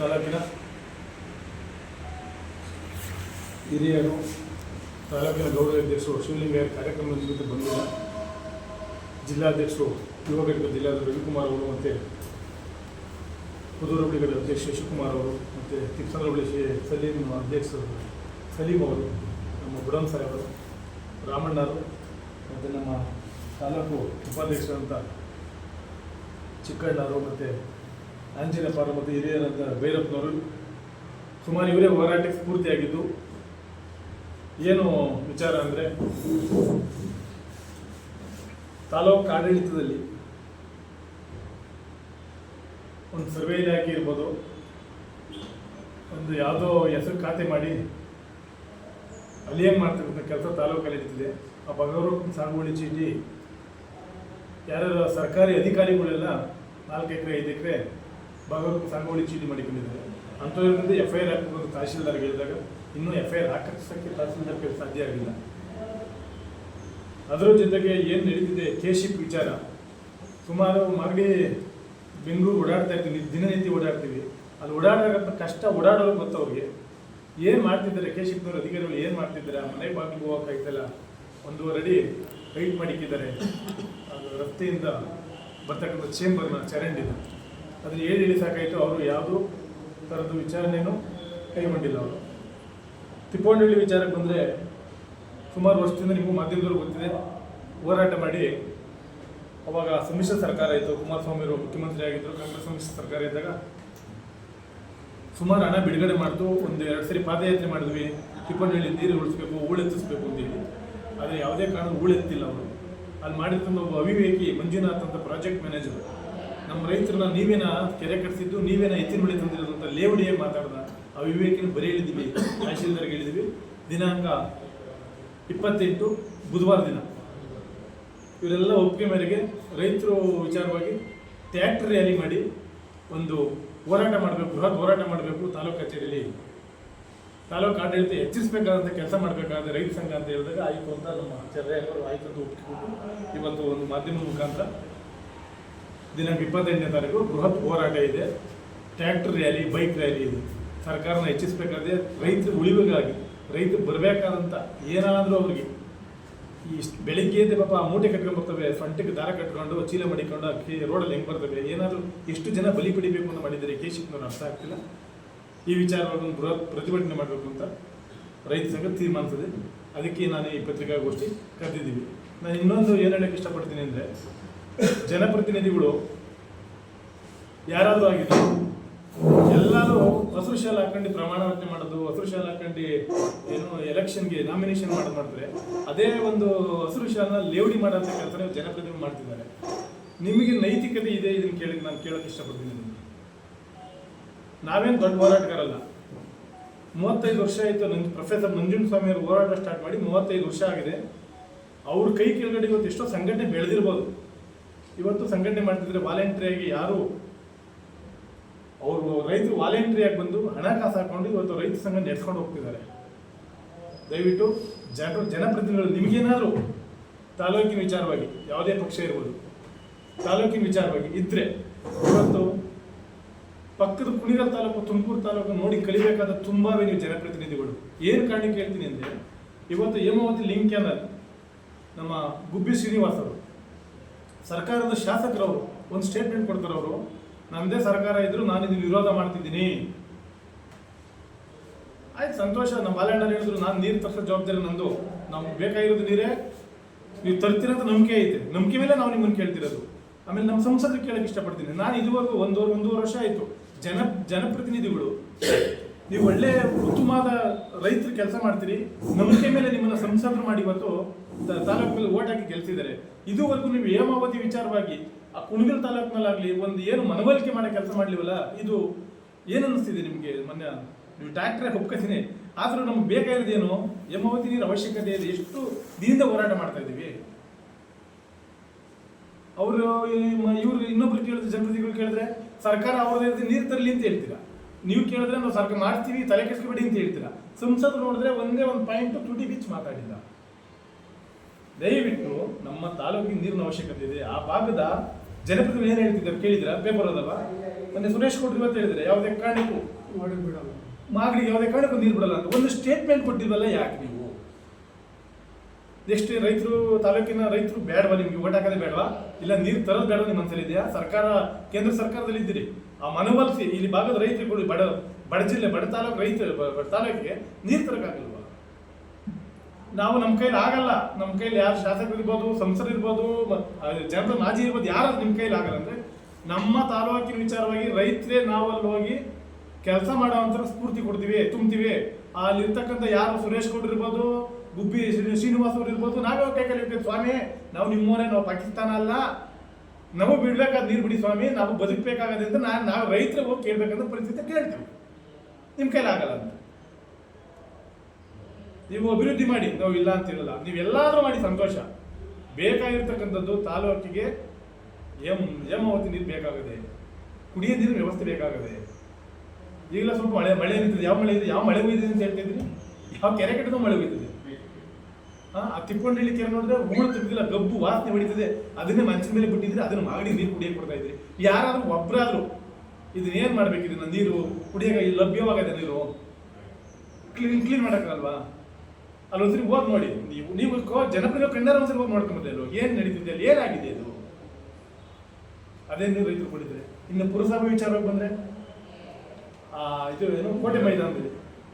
ತಾಲೂಕಿನ ಹಿರಿಯರು, ತಾಲೂಕಿನ ಗೌರವ ಅಧ್ಯಕ್ಷರು, ಶಿವಲಿಂಗಯ್ಯ ಕಾರ್ಯಕ್ರಮದ ನಿಮಿತ್ತ ಬಂದಿಲ್ಲ ಜಿಲ್ಲಾಧ್ಯಕ್ಷರು, ಯುವ ಘಟಕ ಜಿಲ್ಲಾಧ್ಯಕ್ಷರು ರವಿಕುಮಾರ್ ಅವರು ಮತ್ತು ಪುದೂರು ಘಟಕದ ಅಧ್ಯಕ್ಷ ಶಿವಕುಮಾರ್ ಅವರು ಮತ್ತು ತಿಪ್ಸಂದ್ರ ಶ್ರೀ ಸಲೀಂ ಅಧ್ಯಕ್ಷರು ಸಲೀಂ ಅವರು, ನಮ್ಮ ಬುಡನ್ ಸಾಹೇಬರು ರಾಮಣ್ಣರು, ಮತ್ತು ನಮ್ಮ ತಾಲೂಕು ಉಪಾಧ್ಯಕ್ಷರಂತ ಚಿಕ್ಕಣ್ಣವರು ಮತ್ತು ಆಂಜನೇಯಪ್ಪ ಮತ್ತು ಹಿರಿಯರಂತ ಭೈರಪ್ಪನವರು ಸುಮಾರು ಇವರೇ ಹೋರಾಟಕ್ಕೆ ಸ್ಫೂರ್ತಿಯಾಗಿದ್ದು, ಏನು ವಿಚಾರ ಅಂದರೆ, ತಾಲೂಕು ಆಡಳಿತದಲ್ಲಿ ಒಂದು ಸರ್ವೆ ಇಲಾಖೆ ಇರ್ಬೋದು, ಒಂದು ಯಾವುದೋ ಹೆಸರು ಖಾತೆ ಮಾಡಿ, ಅಲ್ಲಿ ಏನು ಮಾಡ್ತಕ್ಕಂಥ ಕೆಲಸ ತಾಲೂಕಲ್ಲಿ ಇರ್ತದೆ ಆ ಬಗವರು ಸಾಗುವಳಿ ಚೀಟಿ, ಯಾರ್ಯಾರು ಸರ್ಕಾರಿ ಅಧಿಕಾರಿಗಳೆಲ್ಲ ನಾಲ್ಕು ಎಕರೆ, ಐದು ಎಕರೆ ಬಗವರು ಸಾಗುವಳಿ ಚೀಟಿ ಮಾಡಿಕೊಂಡಿದ್ದಾರೆ ಅಂಥವ್ರಿಂದ ಎಫ್ ಐ ಆರ್ ಹಾಕಬೇಕು ತಹಶೀಲ್ದಾರ್ಗೆ ಹೇಳಿದಾಗ ಇನ್ನೂ ಎಫ್ ಐ ಆರ್ ಹಾಕಿಸೋಕ್ಕೆ ತಹಸೀಲ್ದಾರ್ಗೆ ಸಾಧ್ಯ ಆಗಿಲ್ಲ. ಅದರ ಜೊತೆಗೆ ಏನು ನಡೀತಿದೆ ಕೇಶಿಪ್ ವಿಚಾರ. ಸುಮಾರು ಮಾಗಡಿ ಬೆಂಗಳೂರು ಓಡಾಡ್ತಾ ಇರ್ತೀವಿ ದಿನನಿತ್ಯ ಓಡಾಡ್ತೀವಿ. ಅಲ್ಲಿ ಓಡಾಡೋಕ್ಕಂಥ ಕಷ್ಟ ಓಡಾಡೋರು ಗೊತ್ತವ್ರಿಗೆ ಏನು ಮಾಡ್ತಿದ್ದಾರೆ ಕೇಶಿಪ್ನವ್ರ ಅಧಿಕಾರಿಗಳು ಏನು ಮಾಡ್ತಿದ್ದಾರೆ? ಮನೆ ಬಾಗಿಲಿಗೆ ಹೋಗೋಕ್ಕಾಯ್ತಲ್ಲ ಒಂದೂವರೆ ಅಡಿ ಹೈಟ್ ಮಾಡಿಕ್ಕಿದ್ದಾರೆ. ಅದು ರಸ್ತೆಯಿಂದ ಬರ್ತಕ್ಕಂಥ ಚೇಂಬರ್ನ ಚರಂಡಿನ ಅದನ್ನ ಹೇಳಿ ಹೇಳಿ ಸಾಕಾಯಿತು, ಅವರು ಯಾವುದೂ ಥರದ್ದು ವಿಚಾರಣೆಯೂ ಕೈಗೊಂಡಿಲ್ಲ ಅವರು. ತಿಪ್ಪೋಣಹಳ್ಳಿ ವಿಚಾರಕ್ಕೆ ಬಂದರೆ ಸುಮಾರು ವರ್ಷದಿಂದ ನಿಮಗೂ ಮಾಧ್ಯಮದವ್ರು ಗೊತ್ತಿದೆ, ಹೋರಾಟ ಮಾಡಿ ಅವಾಗ ಸಮ್ಮಿಶ್ರ ಸರ್ಕಾರ ಇತ್ತು, ಕುಮಾರಸ್ವಾಮಿ ಅವರು ಮುಖ್ಯಮಂತ್ರಿ ಆಗಿದ್ದರು ಕಾಂಗ್ರೆಸ್ ಸಮ್ಮಿಶ್ರ ಸರ್ಕಾರ ಇದ್ದಾಗ ಸುಮಾರು ಹಣ ಬಿಡುಗಡೆ ಮಾಡ್ತು, ಒಂದು ಎರಡು ಸರಿ ಪಾದಯಾತ್ರೆ ಮಾಡಿದ್ವಿ ತಿಪ್ಪಣ್ಣಹಳ್ಳಿ ನೀರು ಉಳಿಸ್ಬೇಕು ಹೂಳೆತ್ತಿಸ್ಬೇಕು ಅಂತೇಳಿ ಆದರೆ ಯಾವುದೇ ಕಾರಣ ಹೂಳೆತ್ತಿಲ್ಲ ಅವರು. ಅಲ್ಲಿ ಮಾಡಿದ್ದು ಒಬ್ಬ ಅವಿವೇಕಿ ಮಂಜುನಾಥ್ ಅಂತ ಪ್ರಾಜೆಕ್ಟ್ ಮ್ಯಾನೇಜರ್ ನಮ್ಮ ರೈತರನ್ನ ನೀವೇನ ಕೆರೆ ಕಟ್ಸಿದ್ದು, ನೀವೇನ ಎತ್ತಿನ ಬೆಳೆ ತಂದಿರೋದು ಅಂತ ಮಾತಾಡ್ದ ಆ ವಿವೇಕಿನ ಬರೀ ಹೇಳಿದ್ವಿ, ತಹಶೀಲ್ದಾರ್ಗೆ ಹೇಳಿದ್ವಿ. ದಿನಾಂಕ ಇಪ್ಪತ್ತೆಂಟು, ಬುಧವಾರ ದಿನ. ಇವರೆಲ್ಲ ಒಪ್ಪಿಗೆ ಮೇರೆಗೆ ರೈತರು ವಿಚಾರವಾಗಿ ಟ್ಯಾಕ್ಟರ್ ರ್ಯಾಲಿ ಮಾಡಿ ಒಂದು ಹೋರಾಟ ಮಾಡಬೇಕು, ಬೃಹತ್ ಹೋರಾಟ ಮಾಡಬೇಕು ತಾಲೂಕು ಕಚೇರಿಯಲ್ಲಿ. ತಾಲೂಕು ಆಡಳಿತ ಹೆಚ್ಚಿಸಬೇಕಾದಂಥ ಕೆಲಸ ಮಾಡಬೇಕಾದ ರೈತ ಸಂಘ ಅಂತ ಹೇಳಿದಾಗ ಆಯಿತು ಅಂತ ನಮ್ಮ ಚರ್ಯವರು ಆಯಿತು ಅಂತ ಒಪ್ಪಿಕೊಂಡು ಇವತ್ತು ಒಂದು ಮಾಧ್ಯಮ ಮುಖಾಂತರ ದಿನಾಂಕ ಇಪ್ಪತ್ತೆಂಟನೇ ತಾರೀಕು ಬೃಹತ್ ಹೋರಾಟ ಇದೆ. ಟ್ರ್ಯಾಕ್ಟರ್ ರ್ಯಾಲಿ, ಬೈಕ್ ರ್ಯಾಲಿ ಇದೆ. ಸರ್ಕಾರನ ಹೆಚ್ಚಿಸಬೇಕಾದ್ರೆ ರೈತರು ಉಳಿವಿಗಾಗಿ ರೈತರು ಬರಬೇಕಾದಂಥ ಏನಾದರೂ ಅವರಿಗೆ. ಇಷ್ಟ್ ಎದ್ದು ಪಾಪ ಮೂಟೆ ಕಟ್ಕೊಂಡು ಬರ್ತವೆ ಸೊಂಟಕ್ಕೆ ದಾರ ಕಟ್ಕೊಂಡು, ಚೀಲ ಮಡಿಕೊಂಡು ಅಕ್ಕಿ ರೋಡಲ್ಲಿ ಹೆಂಗೆ ಬರ್ತವೆ, ಏನಾದರೂ ಎಷ್ಟು ಜನ ಬಲಿ ಪಡಿಬೇಕು ಅಂತ ಮಾಡಿದ್ದಾರೆ ಕೇಶಿಪ್ನವ್ರು ಅರ್ಥ ಆಗ್ತಿಲ್ಲ. ಈ ವಿಚಾರವನ್ನು ಬೃಹತ್ ಪ್ರತಿಭಟನೆ ಮಾಡಬೇಕು ಅಂತ ರೈತ ಸಂಘ ತೀರ್ಮಾನಿಸಿದೆ. ಅದಕ್ಕೆ ನಾನು ಈ ಪತ್ರಿಕಾಗೋಷ್ಠಿ ಕರೆದಿದ್ದೀವಿ. ನಾನು ಇನ್ನೊಂದು ಏನು ಹೇಳೋಕ್ಕೆ ಇಷ್ಟಪಡ್ತೀನಿ ಅಂದರೆ ಜನಪ್ರತಿನಿಧಿಗಳು ಯಾರಾದರೂ ಆಗಿದ್ದು ಎಲ್ಲರೂ ಹಸಿರು ಶಾಲೆ ಹಾಕೊಂಡು ಪ್ರಮಾಣ ವಚನೆ ಮಾಡೋದು, ಹಸಿರು ಶಾಲೆ ಹಾಕೊಂಡು ಏನು ಎಲೆಕ್ಷನ್ಗೆ ನಾಮಿನೇಷನ್ ಮಾಡೋದು ಮಾಡಿದ್ರೆ ಅದೇ ಒಂದು ಹಸಿರು ಶಾಲೆನ ಲೇವಡಿ ಮಾಡೋಂಥ ಕೆಲಸ ಜನಪ್ರತಿನಿಧಿ ಮಾಡ್ತಿದ್ದಾರೆ. ನಿಮಗೆ ನೈತಿಕತೆ ಇದೆ ಇದನ್ನು ಕೇಳಿ ನಾನು ಕೇಳೋಕೆ ಇಷ್ಟಪಡ್ತೀನಿ ನಿಮಗೆ. ನಾವೇನು ದೊಡ್ಡ ಹೋರಾಟಗಾರಲ್ಲ. ಮೂವತ್ತೈದು ವರ್ಷ ಆಯಿತು ನಂಜ್ ಪ್ರೊಫೆಸರ್ ನಂಜುಂಡ ಸ್ವಾಮಿ ಅವರು ಹೋರಾಟ ಸ್ಟಾರ್ಟ್ ಮಾಡಿ ಮೂವತ್ತೈದು ವರ್ಷ ಆಗಿದೆ. ಅವ್ರ ಕೈ ಕೆಳಗಡೆ ಇವತ್ತು ಎಷ್ಟೋ ಸಂಘಟನೆ ಬೆಳೆದಿರ್ಬೋದು. ಇವತ್ತು ಸಂಘಟನೆ ಮಾಡ್ತಿದ್ರೆ ವಾಲಂಟ್ರಿಯಾಗಿ ಯಾರು? ಅವರು ರೈತರು ವಾಲಂಟ್ರಿಯಾಗಿ ಬಂದು ಹಣಕಾಸು ಹಾಕೊಂಡು ಇವತ್ತು ರೈತ ಸಂಘ ನಡೆಸ್ಕೊಂಡು ಹೋಗ್ತಿದ್ದಾರೆ. ದಯವಿಟ್ಟು ಜನ ಜನಪ್ರತಿನಿಧಿಗಳು ನಿಮಗೇನಾದರೂ ತಾಲೂಕಿನ ವಿಚಾರವಾಗಿ ಯಾವುದೇ ಪಕ್ಷ ಇರ್ಬೋದು, ತಾಲೂಕಿನ ವಿಚಾರವಾಗಿ ಇದ್ರೆ ಇವತ್ತು ಪಕ್ಕದ ಕುಣಿಗಲ್ ತಾಲೂಕು, ತುಮಕೂರು ತಾಲೂಕು ನೋಡಿ ಕಲಿಬೇಕಾದ ತುಂಬಾವೇ ನೀವು ಜನಪ್ರತಿನಿಧಿಗಳು. ಏನು ಕಾರಣಕ್ಕೆ ಹೇಳ್ತೀನಿ ಅಂದರೆ, ಇವತ್ತು ಹೇಮಾವತಿ ಲಿಂಕ್ ಕ್ಯಾನಲ್ ನಮ್ಮ ಗುಬ್ಬಿ ಶ್ರೀನಿವಾಸ್ ಸರ್ಕಾರದ ಶಾಸಕರವರು ಒಂದು ಸ್ಟೇಟ್ಮೆಂಟ್ ಕೊಡ್ತಾರೆ ಅವರು. ನಮ್ಮದೇ ಸರ್ಕಾರ ಇದ್ರು ನಾನು ಇದು ವಿರೋಧ ಮಾಡ್ತಿದ್ದೀನಿ. ಆಯ್ತು, ಸಂತೋಷ. ನಮ್ಮ ಬಾಲಣ್ಣರು ಹೇಳಿದ್ರು, ನಾನು ನೀರು ತರಿಸೋ ಜವಾಬ್ದಾರಿ ನಂದು. ನಮ್ಗೆ ಬೇಕಾಗಿರೋದು ನೀರೇ. ನೀವು ತರ್ತೀರಂತ ನಂಬಿಕೆ ಐತೆ. ನಂಬಿಕೆ ಮೇಲೆ ನಾವು ನಿಮ್ಮನ್ನು ಕೇಳ್ತಿರೋದು. ಆಮೇಲೆ ನಮ್ಮ ಸಂಸದರು ಕೇಳಕ್ಕೆ ಇಷ್ಟಪಡ್ತೀನಿ. ನಾನು ಇದುವರೆಗೂ ಒಂದೂವರೆ ಒಂದೂವರೆ ವರ್ಷ ಆಯಿತು. ಜನ, ಜನಪ್ರತಿನಿಧಿಗಳು ನೀವು ಒಳ್ಳೆ ಉತ್ತಮವಾದ ರೈತರು ಕೆಲಸ ಮಾಡ್ತೀರಿ ನಂಬಿಕೆ ಮೇಲೆ ನಿಮ್ಮನ್ನ ಸಂಸದರು ಮಾಡಿ ಇವತ್ತು ತ- ತಾಲೂಕಲ್ಲಿ ಓಟ್ ಹಾಕಿ ಗೆಲ್ಸಿದ್ದಾರೆ. ಇದುವರೆಗೂ ನೀವು ಹೇಮಾವತಿ ವಿಚಾರವಾಗಿ, ಆ ಕುಣಗಲ್ ತಾಲೂಕಿನಲ್ಲಾಗಲಿ ಒಂದು ಏನು ಮನವೊಲಿಕೆ ಮಾಡೋ ಕೆಲಸ ಮಾಡಲಿವಲ್ಲ, ಇದು ಏನು ಅನ್ನಿಸ್ತಿದೆ ನಿಮಗೆ? ಮೊನ್ನೆ ನೀವು ಟ್ರ್ಯಾಕ್ಟರ್ ಒಪ್ಕೊತೀನಿ ಆದರೂ ನಮ್ಗೆ ಬೇಕಾಗಿರೋದೇನು ಹೇಮಾವತಿ ನೀರು ಅವಶ್ಯಕತೆ ಇದೆ ಎಷ್ಟು ದಿನದಿಂದ ಹೋರಾಟ ಮಾಡ್ತಾ ಇದ್ದೀವಿ? ಅವರು ಇವರು ಇನ್ನೊಬ್ರು ಕೇಳಿದ್ರೆ, ಜನಪ್ರತಿನಿಧಿಗಳು ಕೇಳಿದ್ರೆ, ಸರ್ಕಾರ ಅವ್ರದ್ದು ನೀರು ತರಲಿ ಅಂತ ಹೇಳ್ತೀರಾ? ನೀವು ಕೇಳಿದ್ರೆ ನಾವು ಸರ್ಕಾರ ಮಾಡ್ತೀವಿ, ತಲೆ ಕೆಡಿಸ್ಕೊಬೇಡಿ ಅಂತ ಹೇಳ್ತೀರಾ? ಸಂಸದರು ನೋಡಿದ್ರೆ ಒಂದೇ ಒಂದು ಪಾಯಿಂಟ್ ತುಟಿ ಬಿಚ್ಚಿ ಮಾತಾಡಿಲ್ಲ ದಯವಿಟ್ಟು ನಮ್ಮ ತಾಲೂಕಿನ ನೀರಿನ ಅವಶ್ಯಕತೆ ಇದೆ. ಆ ಭಾಗದ ಜನಪ್ರತಿನಿಧಿ ಏನು ಹೇಳ್ತಿದ್ದಾರೆ ಕೇಳಿದ್ರ ಪೇಪರ್ ಅದಲ್ಲ ಮೊನ್ನೆ ಸುರೇಶ್ ಕೊಟ್ಟರು ಇವತ್ತು ಹೇಳಿದ್ರೆ ಯಾವುದೇ ಕಾರಣಕ್ಕೂ ಬಿಡಲ್ಲ ಯಾವುದೇ ಕಾರಣಕ್ಕೂ ನೀರು ಬಿಡಲ್ಲ ಅಂತ. ಒಂದು ಸ್ಟೇಟ್ಮೆಂಟ್ ಕೊಟ್ಟಿದ್ವಲ್ಲ ಯಾಕೆ ನೀವು? ಎಷ್ಟು ರೈತರು, ತಾಲೂಕಿನ ರೈತರು ಬೇಡವಾ ನಿಮ್ಗೆ? ಓಟ್ ಹಾಕೋದೇ ಬೇಡವಾ? ಇಲ್ಲ ನೀರು ತರೋದು ಬೇಡ ನಿಮ್ಮ ಮನಸ್ಸಲ್ಲಿ ಸರ್ಕಾರ, ಕೇಂದ್ರ ಸರ್ಕಾರದಲ್ಲಿ ಇದ್ದೀರಿ. ಆ ಮನವೊಲಿಸಿ ಇಲ್ಲಿ ಭಾಗದ ರೈತರು ಕೊಡಿ ಬಡ ಬಡ ಜಿಲ್ಲೆ, ಬಡ ತಾಲೂಕು ರೈತ ತಾಲೂಕಿಗೆ ನೀರು ತರಕಾಗಿಲ್ವ? ನಾವು ನಮ್ಮ ಕೈಲಿ ಆಗಲ್ಲ. ನಮ್ಮ ಕೈಲಿ ಯಾರು ಶಾಸಕರು ಇರ್ಬೋದು ಸಂಸದರು ಇರ್ಬೋದು ಜನರ ಮಾಜಿ ಇರ್ಬೋದು ಯಾರು ನಿಮ್ಮ ಕೈಲಿ ಆಗಲ್ಲ ಅಂದರೆ ನಮ್ಮ ತಾಲೂಕಿನ ವಿಚಾರವಾಗಿ ರೈತರೇ ಅಲ್ಲಿ ಹೋಗಿ ಕೆಲಸ ಮಾಡೋವಂಥ ಸ್ಫೂರ್ತಿ ಕೊಡ್ತೀವಿ ತುಂಬ್ತೀವಿ ಅಲ್ಲಿರ್ತಕ್ಕಂಥ ಯಾರು ಸುರೇಶ್ ಗೌಡ್ರು ಇರ್ಬೋದು, ಗುಬ್ಬಿ ಶ್ರೀ- ಶ್ರೀನಿವಾಸ್ ಅವ್ರು ಇರ್ಬೋದು, ನಾವೇ ಕೈ ಸ್ವಾಮಿ, ನಾವು ನಿಮ್ಮವರೇ ನಾವು ಪಾಕಿಸ್ತಾನ ಅಲ್ಲ. ನಾವು ಬಿಡ್ಬೇಕಾದ ನೀರು ಬಿಡಿ ಸ್ವಾಮಿ, ನಾವು ಬದುಕಬೇಕಾಗದೆ ಅಂತ ನಾನು, ನಾವು ರೈತರು ಹೋಗಿ ಕೇಳಬೇಕಂತ ಪರಿಸ್ಥಿತಿ ಕೇಳ್ತೀವಿ. ನಿಮ್ಮ ಕೈಲಿ ಆಗಲ್ಲ ಅಂತ. ನೀವು ಅಭಿವೃದ್ಧಿ ಮಾಡಿ, ನಾವು ಇಲ್ಲ ಅಂತಿರಲ್ಲ ನೀವೆಲ್ಲಾದರೂ ಮಾಡಿ ಸಂತೋಷ. ಬೇಕಾಗಿರ್ತಕ್ಕಂಥದ್ದು ತಾಲೂಕಿಗೆ ಎಂ ಹೇಮಾವತಿ ನೀರು ಬೇಕಾಗದೆ, ಕುಡಿಯೋ ನೀರಿನ ವ್ಯವಸ್ಥೆ ಬೇಕಾಗದೆ. ಈಗಲೂ ಸ್ವಲ್ಪ ಮಳೆ ಮಳೆ ನಿಂತಿದೆ. ಯಾವ ಮಳೆ ಇದೆ? ಯಾವ ಮಳೆ ಹೋಗಿದೆ ಅಂತ ಹೇಳ್ತಿದ್ರಿ ಯಾವ ಕೆರೆ ಕಟ್ಟದ ಮಳೆ ಹೋಯ್ತಿದೆ ಹಾ ಆ ತಿಪ್ಪಂಡಳ್ಳಿ ಕೆರೆ ನೋಡಿದ್ರೆ ಹೂಳು ತುಂಬಿಲ್ಲ ಗಬ್ಬು ವಾಸನೆ ಹೊಡಿತದೆ. ಅದನ್ನೇ ಮಂಚಿನ ಮೇಲೆ ಬಿಟ್ಟಿದ್ರೆ ಅದನ್ನ ಮಾಡಿ ನೀರು ಕುಡಿಯಕ್ಕೆ ಕೊಡ್ತಾ ಇದ್ರಿ. ಯಾರಾದ್ರೂ ಒಬ್ಬರಾದ್ರು ಇದನ್ನೇನು ಮಾಡ್ಬೇಕಿದ್ರೆ ಇದನ್ನ ನೀರು ಕುಡಿಯಕ್ಕೆ ಇಲ್ಲಿ ಲಭ್ಯವಾಗದೆ ನೀರು. ಕ್ಲೀನ್ ಕ್ಲೀನ್ ಮಾಡೋಕ್ಕಲ್ವಾ ಅಲ್ಲಿ ಒಂದ್ಸರಿ ಹೋಗಿ ನೋಡಿ. ನೀವು ನೀವು ಜನಪ್ರಿಯ ಕಂಡಾರ ಒಂದ್ಸರಿ ಹೋಗಿ ನೋಡ್ಕೊಂಬತ್ತೆ ಏನ್ ನಡೀತಿದೆ ಅಲ್ಲಿ? ಏನಾಗಿದೆ ಇದು? ಅದೇ ನೀರು ರೈತರು ಕುಡಿದ್ರೆ? ಇನ್ನು ಪುರಸಭೆ ವಿಚಾರವಾಗಿ ಬಂದ್ರೆ ಇದು ಏನು, ಕೋಟೆ ಮೈದಾನದಲ್ಲಿ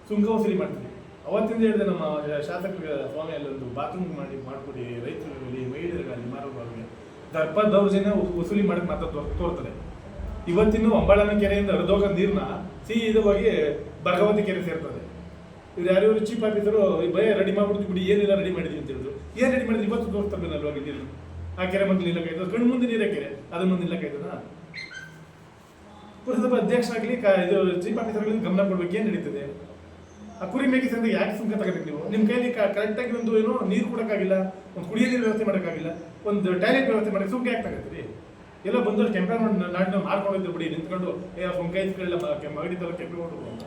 ಸುಂಕ ವಸೂಲಿ ಮಾಡ್ತೀವಿ ಅವತ್ತಿಂದ ಹೇಳಿದೆ ನಮ್ಮ ಶಾಸಕರ ಸ್ವಾಮಿ ಅಲ್ಲೊಂದು ಬಾತ್ರೂಮ್ ಮಾಡಿ ಮಾಡ್ಕೊಡಿ ರೈತರುಗಳಲ್ಲಿ ಮಹಿಳೆಯರಿಗಾಗಲಿ ಮಾರುವಾಗಲಿ ದರ್ಪ ದೌರ್ಜನ್ಯ ವಸೂಲಿ ಮಾಡಕ್ಕೆ ಮಾತ್ರ ತೋರ್- ತೋರ್ತದೆ. ಇವತ್ತಿನ ಅಂಬಾಳನ ಕೆರೆಯಿಂದ ಹರಿದೋಗ ನೀರನ್ನ ಸೀದವಾಗಿ ಭಗವತಿ ಕೆರೆ ಸೇರ್ತದೆ. ಇವ್ರು ಯಾರು ಚೀಫ್ ಈ ಭಯ ರೆಡಿ ಮಾಡ್ಬಿಡ್ತೀವಿ ಬಿಡಿ, ಏನಿಲ್ಲ ರೆಡಿ ಮಾಡಿದ್ವಿ ಅಂತ ಹೇಳಿದ್ರು. ಏನ್ ರೆಡಿ ಮಾಡಿದ್ರು? ಇವತ್ತು ತೋರಿಸ್ತಾರಲ್ವಾ ನೀರು? ಆ ಕೆರೆ ಮಗ್ಲು ನಿಲ್ಲಕ್ಕಾಯ್ತದ? ಕಣ್ಣು ಮುಂದೆ ನೀರೇ ಕೆರೆ. ಅದನ್ನು ಮುಂದೆ ನಿಲ್ಲಕ್ಕಾಯ್ತದ? ಪುರಸಭಾ ಅಧ್ಯಕ್ಷ ಆಗಲಿ ಇದು ಚೀಫ್ ಆಫೀಸರ್ಗಳಿಂದ ಗಮನ ಕೊಡ್ಬೇಕು. ಏನ್ ನಡೀತದೆ? ಆ ಕುರಿ ಮೇಕೆ ಸಂದ ಯಾಕೆ ಸುಂಕ ತಗೋಬೇಕು ನೀವು? ನಿಮ್ಮ ಕೈಲಿ ಕರೆಕ್ಟಾಗಿ ಒಂದು ಏನು ನೀರು ಕೊಡೋಕ್ಕಾಗಿಲ್ಲ ಒಂದು ಕುಡಿಯೋ ನೀರು ವ್ಯವಸ್ಥೆ ಮಾಡೋಕ್ಕಾಗಿಲ್ಲ ಒಂದು ಟಾಯ್ಲೆಟ್ ವ್ಯವಸ್ಥೆ ಮಾಡಕ್ಕೆ ಸುಂಕ ಯಾಕೆ ತಗೋತೀರಿ? ಎಲ್ಲ ಬಂದು ಕೆಂಪೇಗೌಡ ನಾಡಿನ ಮಾರ್ಕೊಂಡಿದ್ರು ಬಿಡಿ ನಿಂತ್ಕೊಂಡು ಏ ಸುಂಕ ಇಸ್ಕೊಳ್ಳಿಲ್ಲ ಮಗಡಿ ತರ ಕೆಂಪೇಗೌಡರು ಅಂತ.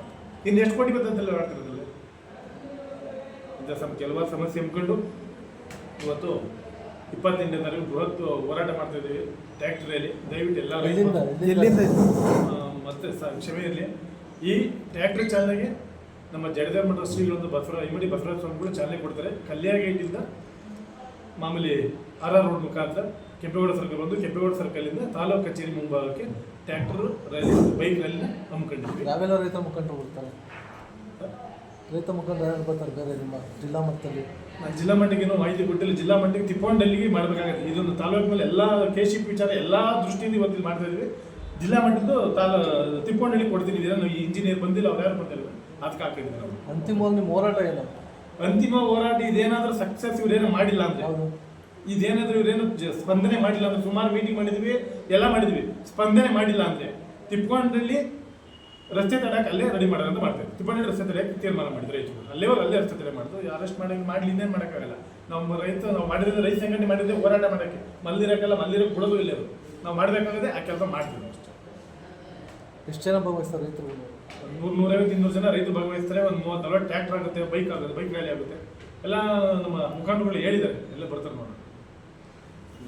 ಇನ್ನು ಎಷ್ಟು ಕೋಟಿ ಬಂದಂತೆಲ್ಲ ಮಾಡ್ತಿರೋದಿಲ್ಲ ಸಮ ಕೆಲವಾರು ಸಮಸ್ಯೆ ಹಮ್ಮಿಕೊಂಡು ಇವತ್ತು ಇಪ್ಪತ್ತೆಂಟನೇ ತಾರೀಕು ಬೃಹತ್ ಹೋರಾಟ ಮಾಡ್ತಾ ಇದ್ದೀವಿ ಟ್ಯಾಕ್ಟ್ರಿಯಲ್ಲಿ. ದಯವಿಟ್ಟು ಎಲ್ಲ ಮತ್ತೆ ಕ್ಷಮೆ ಇರಲಿ ಈ ಟ್ಯಾಕ್ಟ್ರಿ ಚಾಲನೆಗೆ ನಮ್ಮ ಜಡದೇವ ಮಠ ಶ್ರೀಗಳೊಂದು ಬಸವರಾಜ ಇಮ್ಮಡಿ ಬಸವರಾಜ ಸ್ವಾಮಿಗಳು ಚಾಲನೆ ಕೊಡ್ತಾರೆ. ಕಲ್ಯಾಣ ಗೇಟಿಂದ ಮಾಮೂಲಿ ಆರ್ ಆರ್ ರೋಡ್ ಮುಖಾಂತರ ಕೆಂಪೇಗೌಡ ಸರ್ಕಲ್ ಬಂದು ಕೆಂಪೇಗೌಡ ಸರ್ಕಲಿಂದ ತಾಲೂಕು ಕಚೇರಿ ಮುಂಭಾಗಕ್ಕೆ ಟ್ರ್ಯಾಕ್ಟರ್ ರೈಲ್ ಬೈಕ್ ರ್ಯಾಲಿನ ಹಮ್ಮಿಕೊಂಡಿದ್ವಿ. ಯಾವೆಲ್ಲ ರೈತ ಮುಖಂಡರು ಬರ್ತಾರೆ? ರೈತ ಮುಖಂಡರು ಯಾರು ಬರ್ತಾರೆ ಬೇರೆ ನಿಮ್ಮ ಜಿಲ್ಲಾ ಮಟ್ಟದಲ್ಲಿ? ನಾನು ಜಿಲ್ಲಾ ಮಟ್ಟಿಗೇನು ಮಾಹಿತಿ ಕೊಟ್ಟಿಲ್ಲ. ಜಿಲ್ಲಾ ಮಟ್ಟಿಗೆ ತಿಪ್ಪೊಂಡಲ್ಲಿಗೆ ಮಾಡಬೇಕಾಗುತ್ತೆ. ಇದೊಂದು ತಾಲೂಕು ಮೇಲೆ ಎಲ್ಲ ಕೇಶಿಪ್ ವಿಚಾರ ಎಲ್ಲ ದೃಷ್ಟಿಯಿಂದ ಇವತ್ತು ಮಾಡ್ತಾ ಇದ್ವಿ. ಜಿಲ್ಲಾ ಮಟ್ಟದ್ದು ತಾಲ ತಿಪ್ಪೊಂಡಲ್ಲಿ ಕೊಡ್ತೀನಿ. ಇದೇನು ಈ ಇಂಜಿನಿಯರ್ ಬಂದಿಲ್ಲ ಅವ್ರು ಯಾರು ಬಂದಿಲ್ಲ ಅದಕ್ಕೆ ಹಾಕಿದ್ವಿ ನಾವು. ಅಂತಿಮವಾಗಿ ನಿಮ್ಮ ಹೋರಾಟ ಏನು ಅಂತಿಮ ಹೋರಾಟ ಇದೇನಾದ್ರೂ ಸಕ್ಸಸ್ ಇವ್ರೇನು ಮಾಡಿಲ್ಲ ಅಂದ್ರೆ? ಹೌದು. ಇದೇನಾದ್ರೂ ಇವ್ರೇನು ಜ- ಸ್ಪಂದನೆ ಮಾಡಿಲ್ಲ ಅಂದ್ರೆ? ಸುಮಾರು ಮೀಟಿಂಗ್ ಮಾಡಿದ್ವಿ ಎಲ್ಲ ಮಾಡಿದ್ವಿ. ಸ್ಪಂದನೆ ಮಾಡಿಲ್ಲ ಅಂದ್ರೆ? ತಿಪ್ಕೊಂಡಲ್ಲಿ ರಸ್ತೆ ತಡಕ್ಕೆ ಅಲ್ಲೇ ರೆಡಿ ಮಾಡೋಣ ಅಂತ ಮಾಡ್ತೇವೆ. ತಿಪ್ಪಣ್ಣ ರಸ್ತೆ ತಡೆಯಕ್ಕೆ ತೀರ್ಮಾನ ಮಾಡಿದ್ರು ರೈತರು. ಅಲ್ಲೇ ಅಲ್ಲೇ ರಸ್ತೆ ತಡೆ ಮಾಡಿದ್ರು. ಅರೆಸ್ಟ್ ಮಾಡಿ ಮಾಡ್ಲಿ ಇನ್ನೇನು ಮಾಡೋಕ್ಕಾಗಲ್ಲ. ನಮ್ಮ ರೈತ ನಾವು ಮಾಡಿದ್ರೆ ರೈತ ಸಂಘಟನೆ ಮಾಡಿದ್ರೆ ಹೋರಾಟ ಮಾಡೋಕ್ಕೆ. ಮಲ್ಲಿರಕ್ಕೆಲ್ಲ ಮಲ್ಲಿರಕ್ಕೆ ಬಿಡೋದು ಇಲ್ಲ ನಾವು ಮಾಡಬೇಕಾಗದೆ ಆ ಕೆಲಸ ಮಾಡ್ತೀವಿ ಅಷ್ಟೇ. ಎಷ್ಟು ಜನ ಭಾಗವಹಿಸ್ತಾರೆ ರೈತರು? ನೂರು ನೂರೈವತ್ತು ಇನ್ನೂರು ಜನ ರೈತರು ಭಾಗವಹಿಸ್ತಾರೆ ಒಂದು ಮೂವತ್ತು ನಲವತ್ತು ಟ್ರ್ಯಾಕ್ಟರ್ ಆಗುತ್ತೆ ಬೈಕ್ ಆಗುತ್ತೆ ಬೈಕ್ ರ್ಯಾಲಿ ಆಗುತ್ತೆ. ಎಲ್ಲ ನಮ್ಮ ಮುಖಂಡರುಗಳು ಹೇಳಿದ್ದಾರೆ ಎಲ್ಲ ಬರ್ತಾರೆ ನೋಡಿ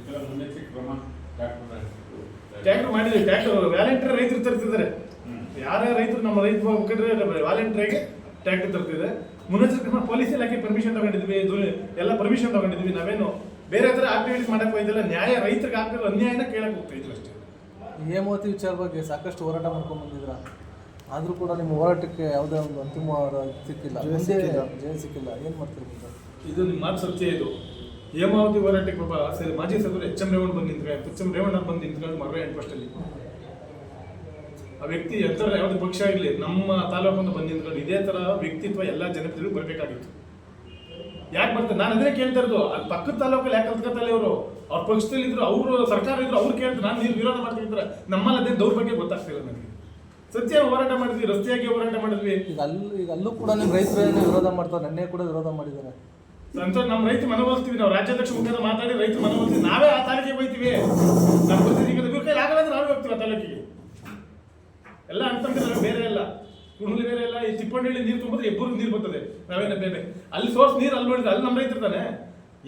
ಟ್ಯಾಕ್ಟರ್ ಮಾಡಿದ್ರೆ ಟ್ಯಾಕ್ಟರ್ ಡಾಕ್ಟರ್ ಟ್ರ್ಯಾಕ್ಟರ್ ಮಾಡಿದ್ವಿ ಟ್ರ್ಯಾಕ್ಟರ್ ವ್ಯಾಲೆಂಟ್ರಿ ರೈತರು ತರ್ತಿದ್ದಾರೆ. ಯಾರೇ ರೈತರು ನಮ್ಮ ರೈತ ಮುಖಂಡ್ರೆ ವ್ಯಾಲೆಂಟ್ರಿಗೆ ಟ್ಯಾಕ್ಟರ್ ತರ್ತಿದೆ. ಮುನ್ನೆಚ್ಚರಿಕೆ ಕ್ರಮ ಪೊಲೀಸ್ ಇಲಾಖೆ ಪರ್ಮಿಷನ್ ತಗೊಂಡಿದ್ವಿ ಎಲ್ಲ ಪರ್ಮಿಷನ್ ತಗೊಂಡಿದ್ವಿ ನಾವೇನು ಬೇರೆ ಥರ ಆಕ್ಟಿವಿಟೀಸ್ ಮಾಡಕ್ಕೆ ಹೋಯ್ತಿಲ್ಲ ನ್ಯಾಯ ರೈತರಿಗೆ ಆಗ್ತಿರೋ ಅನ್ಯಾಯನ ಕೇಳಕ್ಕೆ ಹೋಗ್ತಾ ಇದ್ರು ಅಷ್ಟೇ. ಹೇಮಾವತಿ ವಿಚಾರ ಬಗ್ಗೆ ಸಾಕಷ್ಟು ಹೋರಾಟ ಮಾಡ್ಕೊಂಡು ಬಂದಿದ್ರ ಆದರೂ ಕೂಡ ನಿಮ್ಮ ಹೋರಾಟಕ್ಕೆ ಯಾವುದೇ ಒಂದು ಅಂತಿಮ ಸಿಕ್ಕಿಲ್ಲ. ಜಯ ಸಿಕ್ಕಿಲ್ಲ. ಏನು ಮಾಡ್ತೀರಿ ಇದು ನಿಮ್ಮ ಮಾತು ಸತ್ಯ ಇದು. ಹೇಮಾವತಿ ಹೋರಾಟಕ್ಕೆ ಪಾಪ ಸರಿ ಮಾಜಿ ಸಚಿವರು ಎಚ್ ಎಂ ರೇವಣ್ಣ ಬಂದು ನಿಂತ್ಕೊಂಡು ಎಚ್ ಎಂ ರೇವಣ್ಣ ಬಂದು ನಿಂತ್ಕೊಂಡು ಮರವೆ ಫಸ್ಟಲ್ಲಿ ಆ ವ್ಯಕ್ತಿ ಎತ್ತರ ಯಾವ್ದು ಪಕ್ಷ ಆಗಲಿ ನಮ್ಮ ತಾಲೂಕಿಂದ ಬಂದು ನಿಂತ್ಕೊಂಡು ಇದೇ ತರ ವ್ಯಕ್ತಿತ್ವ ಎಲ್ಲ ಜನಪ್ರಿಯರು ಬರಬೇಕಾಗಿತ್ತು. ಯಾಕೆ ಬರ್ತಾರೆ ನಾನು ಅದೇ ಕೇಳ್ತಾ ಇರೋದು. ಅಲ್ಲಿ ಪಕ್ಕದ ತಾಲೂಕಲ್ಲಿ ಯಾಕೆ ಕಲ್ತ್ಕೊತಲ್ಲ ಇವರು? ಅವ್ರ ಪಕ್ಷದಲ್ಲಿ ಇದ್ರು ಅವರು ಸರ್ಕಾರ ಇದ್ರು ಅವ್ರು ಕೇಳ್ತಾರೆ. ನಾನು ನೀವು ವಿರೋಧ ಮಾಡ್ತಿದ್ರೆ ನಮ್ಮಲ್ಲಿ ಅದೇ ದೌರ್ಭಾಗ್ಯ ಗೊತ್ತಾಗ್ತಿಲ್ಲ ನನಗೆ ಸತ್ಯ ಹೋರಾಟ ಮಾಡಿದ್ವಿ ರಸ್ತೆಯಾಗಿ ಹೋರಾಟ ಮಾಡಿದ್ವಿ. ಈಗ ಅಲ್ಲೂ ಈಗ ಅಲ್ಲೂ ಕೂಡ ನಿಮ್ಮ ರೈತರೇನೇ ವಿರೋಧ ಮಾಡ್ತಾರೆ ನನ್ನೇ ಕೂಡ ವಿರೋಧ ಮಾಡಿದ್ದಾರೆ. ಸಂತೋಷ್ ನಮ್ಮ ರೈತ ಮನವೊಲಿಸ್ತೀವಿ ನಾವು ರಾಜ್ಯಾಧ್ಯಕ್ಷ ಮುಖ್ಯ ಮಾತಾಡಿ ರೈತ ಮನವೊಲಿಸ್ತೀವಿ ನಾವೇ ಆ ತಾಲೂಕಿಗೆ ಹೋಗ್ತೀವಿ ನಮ್ಮ ಪರಿಸ್ಥಿತಿ ಈಗ ಇವ್ರ ಕೈಲಿ ಆಗಲ್ಲ ಅಂದ್ರೆ ನಾವೇ ಹೋಗ್ತೀವಿ ಆ ತಾಲೂಕಿಗೆ. ಎಲ್ಲ ನಾವು ಬೇರೆ ಎಲ್ಲ. ಕುಣಲಿ ಬೇರೆ ಎಲ್ಲ ಈ ತಿಪ್ಪಣ್ಣಳ್ಳಿ ನೀರು ತುಂಬಿದ್ರೆ ಇಬ್ಬರು ನೀರು ಬರ್ತದೆ. ನಾವೇನ ಬೇರೆ ಅಲ್ಲಿ ಸೋರ್ಸ್ ನೀರು ಅಲ್ಲಿ ನೋಡಿದ್ರೆ ಅಲ್ಲಿ ನಮ್ಮ ರೈತರು ತಾನೆ.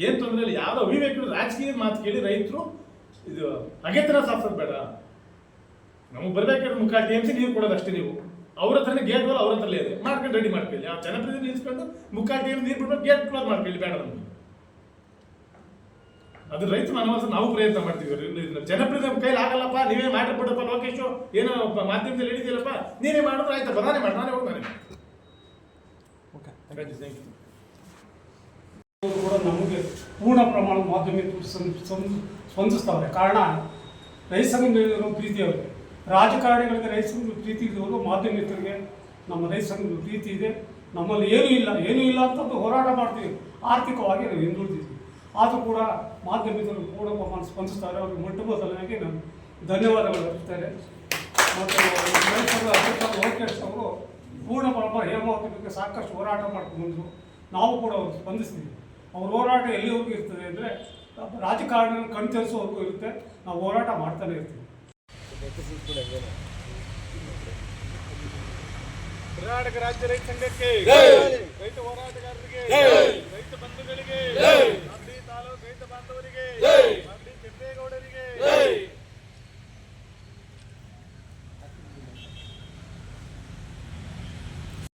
ಏನು ತೊಂದರೆ ಇಲ್ಲ ಯಾವ್ದೋ ಅವಿವೇಕರು ರಾಜಕೀಯ ಮಾತು ಕೇಳಿ ರೈತರು ಇದು ಅಗೆತನ ಸಾಧಿಸೋದು ಬೇಡ. ನಮಗೆ ಬರ್ಬೇಕಾದ್ರೆ ಮುಖ ಟಿ ಎಂ ಸಿ ನೀರು ಕೊಡೋದು ಅಷ್ಟೇ ನೀವು. ಅವ್ರ ಹತ್ರನೇ ಗೇಟ್ ಅವ್ರ ಹತ್ರಲ್ಲೇ ಇದೆ. ಮಾಡ್ಕೊಂಡು ರೆಡಿ ಮಾಡ್ಕೊಳ್ಳಿ. ಆ ಜನಪ್ರತಿನಿಧಿ ನಿಲ್ಸ್ಕೊಂಡು ಮುಖ ಟಿ ಎಂ ನೀರು ಬಿಡ್ಬೇಕು ಗೇಟ್ ಕ್ಲೋಸ್ ಮಾಡ್ಕೊಳ್ಳಿ ಬೇಡ ನಮ್ಗೆ. ಅದು ರೈತ ಮನವಸ ನಾವು ಪ್ರಯತ್ನ ಮಾಡ್ತೀವಿ ಜನಪ್ರತಿನಿಧಿ ಕೈಲಿ ಆಗಲ್ಲಪ್ಪ ನೀವೇ ಮಾಡಿಬಿಡಪ್ಪ ಲೋಕೇಶು. ಏನೋ ಮಾಧ್ಯಮದಲ್ಲಿ ಹೇಳಿದಿಲ್ಲಪ್ಪ ನೀನೇ ಮಾಡಿದ್ರೆ ಆಯ್ತಪ್ಪ ನಾನೇ ಮಾಡಿ ನಾನೇ ಹೋಗಿ ನಾನೇ ಕೂಡ ನಮಗೆ ಪೂರ್ಣ ಪ್ರಮಾಣದ ಮಾಧ್ಯಮ ಸ್ಪಂದಿಸ್ತಾವೆ ಕಾರಣ ರೈತ ಸಂಘ ಮೇಲಿರೋ ಪ್ರೀತಿ ಅವರಿಗೆ ರಾಜಕಾರಣಿಗಳಿಗೆ ರೈತ ಸಂಘದ ಪ್ರೀತಿ ಇದ್ದವರು ಮಾಧ್ಯಮಿಕರಿಗೆ ನಮ್ಮ ರೈತ ಸಂಘದ ಪ್ರೀತಿ ಇದೆ. ನಮ್ಮಲ್ಲಿ ಏನೂ ಇಲ್ಲ ಏನೂ ಇಲ್ಲ ಅಂತ ಹೋರಾಟ ಮಾಡ್ತೀವಿ. ಆರ್ಥಿಕವಾಗಿ ನಾವು ಹಿಂದುಳಿದಿದ್ವಿ ಆದರೂ ಕೂಡ ಮಾಧ್ಯಮಿಕರು ಕೂಡ ಸ್ಪಂದಿಸ್ತಾರೆ. ಅವ್ರಿಗೆ ಮೊಟ್ಟ ಮೊದಲನೆಯಾಗಿ ನಾನು ಧನ್ಯವಾದಗಳು ಅರ್ಪಿಸ್ತಾರೆ ಮತ್ತು ರೈತರು ಲೋಕೇಶ್ ಅವರು ಪೂರ್ಣ ಪ್ರಮಾಣ ಹೇಮಾವತಿ ಸಾಕಷ್ಟು ಹೋರಾಟ ಮಾಡ್ಕೊಂಡು ನಾವು ಕೂಡ ಅವ್ರು ಸ್ಪಂದಿಸ್ತೀವಿ. ಅವ್ರ ಹೋರಾಟ ಎಲ್ಲಿವರೆಗೂ ಇರ್ತದೆ ಅಂದರೆ ರಾಜಕಾರಣ ಕಣ್ತರಿಸೋವರೆಗೂ ಇರುತ್ತೆ. ನಾವು ಹೋರಾಟ ಮಾಡ್ತಾನೆ ಇರ್ತೀವಿ. ಕರ್ನಾಟಕ ರಾಜ್ಯ ರೈತ ಸಂಘಕ್ಕೆ ರೈತ ಹೋರಾಟಗಾರರಿಗೆ ರೈತ ಬಂಧುಗಳಿಗೆ ತಾಲೂಕು ರೈತ ಬಾಂಧವರಿಗೆ ಕೆಂಪೇಗೌಡರಿಗೆ